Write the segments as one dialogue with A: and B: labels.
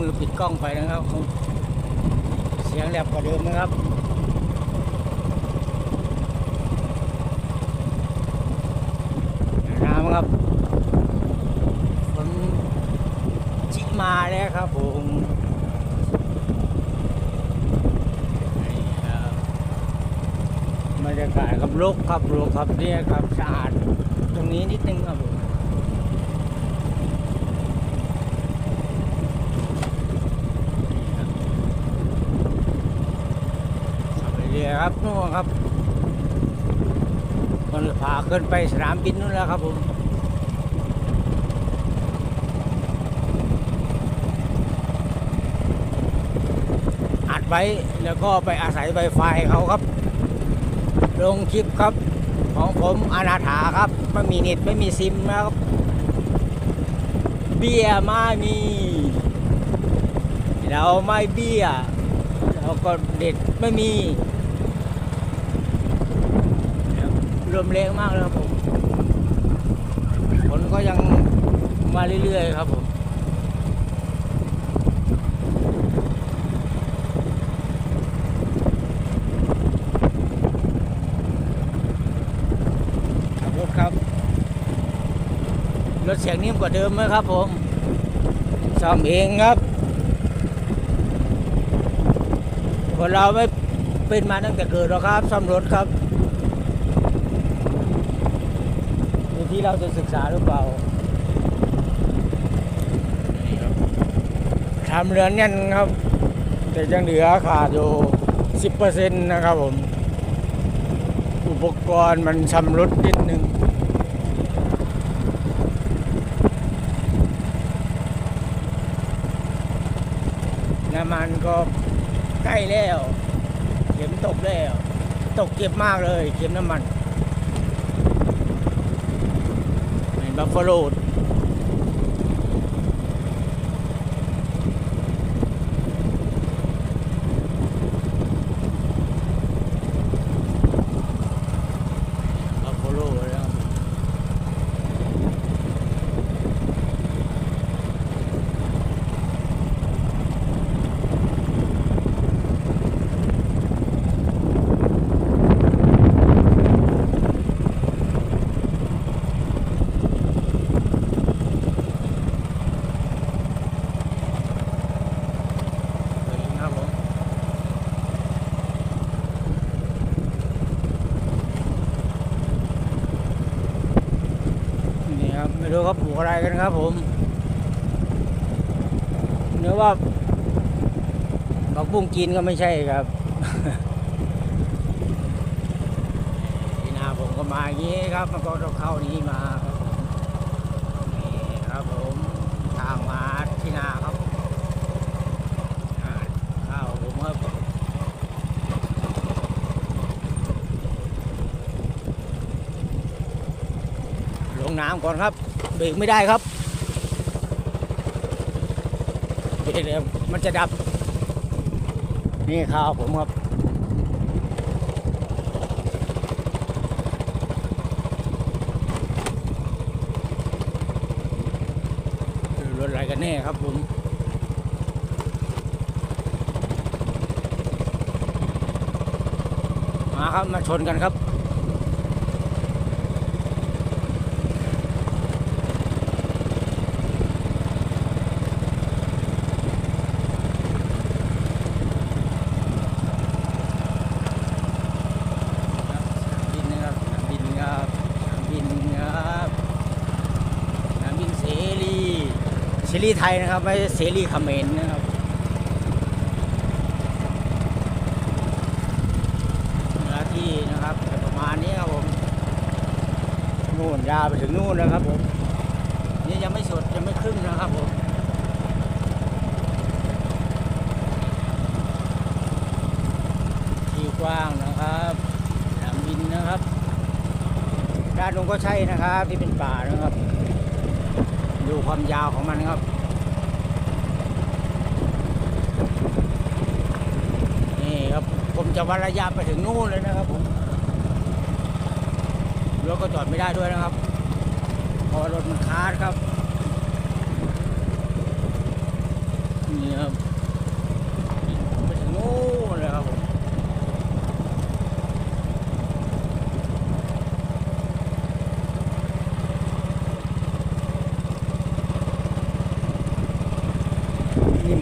A: มือปิดกล้องไปนะครับ เสียงแหลบกว่าเดิมนะครับน้ำครับฝนจิมาแล้วครับผมบรรยากาศครับลกครับลกครับเนี่ยครับสะอาดตรงนี้นิดนึงครับผมนี่ครับ ขับไปเรื่ครับนู่นครับ มันพาขึ้นไปสนามบินนู่นแล้วครับผมอัดไว้แล้วก็ไปอาศัยไวไฟเขาครับ ลงคลิปครับ ของผมอนาถาครับ ไม่มีเน็ตไม่มีซิมนะครับ เบี้ยไม่มี เราไม่เบี้ยเราก็เด็ดไม่มี ลมแรงมากเลยครับผมฝนก็ยังมาเรื่อยๆครับผมขับรถครับ รถเสียงนิ่มกว่าเดิมไหมครับผมซ่อมเองครับคนเราไม่เป็นมาตั้งแต่เกิดหรอกครับซ่อมรถครับ อยู่ ที่เราจะศึกษาหรือเปล่าทำเรือนแน่นครับ แต่ยังเหลือขาดอยู่10%นะครับผม อุปกรณ์มันชำรุดนิดนึงน้ำมันก็ใกล้แล้ว เข็มตกแล้ว ตกเก็บมากเลย เข็มน้ำมัน เป็นบัฟฟาโลดบัฟฟาโลแล้วครับผม่รู้เขาปลูกอะไรกันครับผมเนื้อว่าบักบุ้งกินก็ไม่ใช่ครับที่นาผมก็มาอย่างนี้ครับ มันก็ต้องเข้านี้มาครับผมนี่ครับผมทางมาที่นาครับอ่าเข้าผมครับล งน้ำก่อนครับเบรกไม่ได้ครับเดี๋ยวมันจะดับ นี่ข้าวผมครับรถอะไรกันแน่ครับผมมาครับมาชนกันครับนนะครับสนามบินครับสนามบินครับสนามบินเสรี เสรีไทยนะครับ ไม่ใช่เสรีเขมรนะครับเนื้อที่นะครับประมาณนี้ครับผมนู่นยาวไปถึงนู่นนะครับผมนี่ยังไม่สดยังไม่ครึ่งนะครับผมที่กว้างนะครับสนามบินนะครับ ด้านนู้นก็ใช่นะครับที่เป็นป่านะครับ ดูความยาวของมันครับนี่ครับผมจะวัดระยะไปถึงนู่นเลยนะครับผมรถก็จอดไม่ได้ด้วยนะครับเพราะรถมันคาดครับนี่ค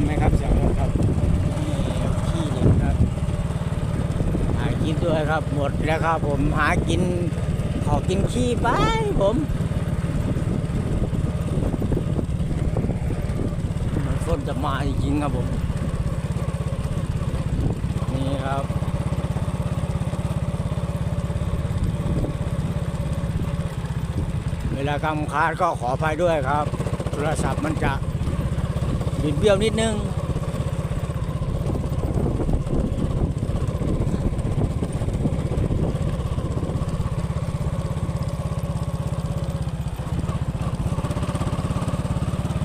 B: ไหมครับเสียงรถครับ
A: นี่ขี้เหล็กครับหากินด้วย ครับหมดแล้วครับผมหากินขอกินขี้ไปผมมันฝนจะมาจริงครับผม นี่ครับเวลากำคาดก็ขออภัยด้วยครับ โทรศัพท์มันจะบิดเบี้ยวนิดนึง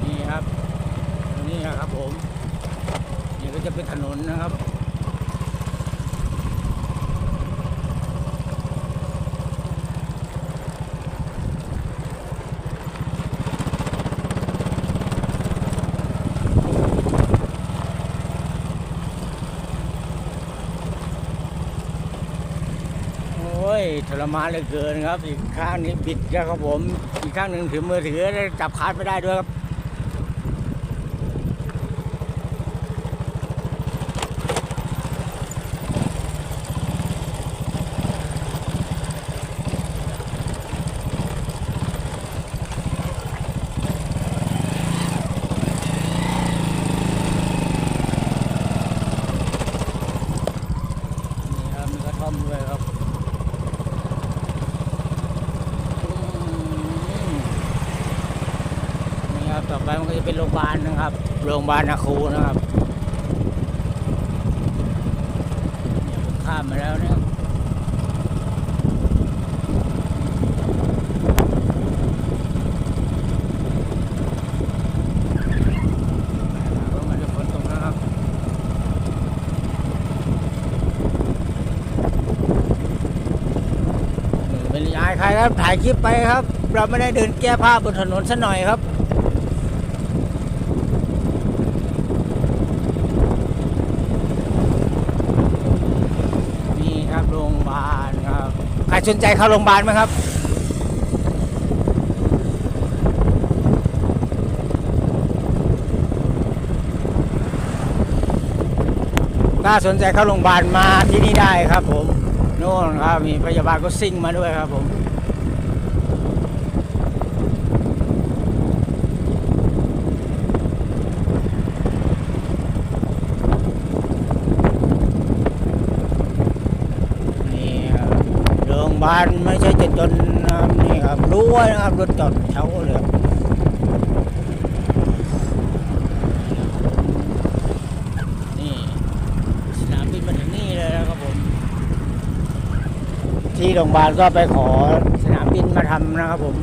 A: นี่ครับตรงนี้นะครับผม นี่ก็จะเป็ นะครับ โอ้ยทรมานเหลือเกินครับ อีกข้างนี้บิดแล้วครับผม อีกข้างหนึ่งถือมือถือจับคาดไม่ได้ด้วยครับ นี่ครับมีกระท่อมด้วยครับอืมนี่ครับ ต่อไปมันก็จะเป็นโรงพยาบาลนะครับ โรงพยาบาลนาคูนะครับเนี่ยผมข้ามมาแล้วเนี่ยก็มันจะฝนตกนะครับเป็นยายใครครับถ่ายคลิปไปครับ เราไม่ได้เดินแก้ผ้าบนถนนซะหน่อยครับ นี่ครับโรงพยาบาลครับ ใคร สนใจเข้าโรงพยาบาลไหมครับ ถ้าสนใจเข้าโรงพยาบาลมาที่นี่ได้ครับผม โน่นครับ มีพยาบาลก็ซิ่งมาด้วยครับผม นี่ครับโรงพยา บานไม่ใช่จะจนนะครับนี่ครับรู้วนะครับรถจอดแถวเลยครับนี่สนามบินมาถึงนี่เลยนะครับผมที่โรงพยาบาลก็ไปขอสนามบินมาทำนะครับผม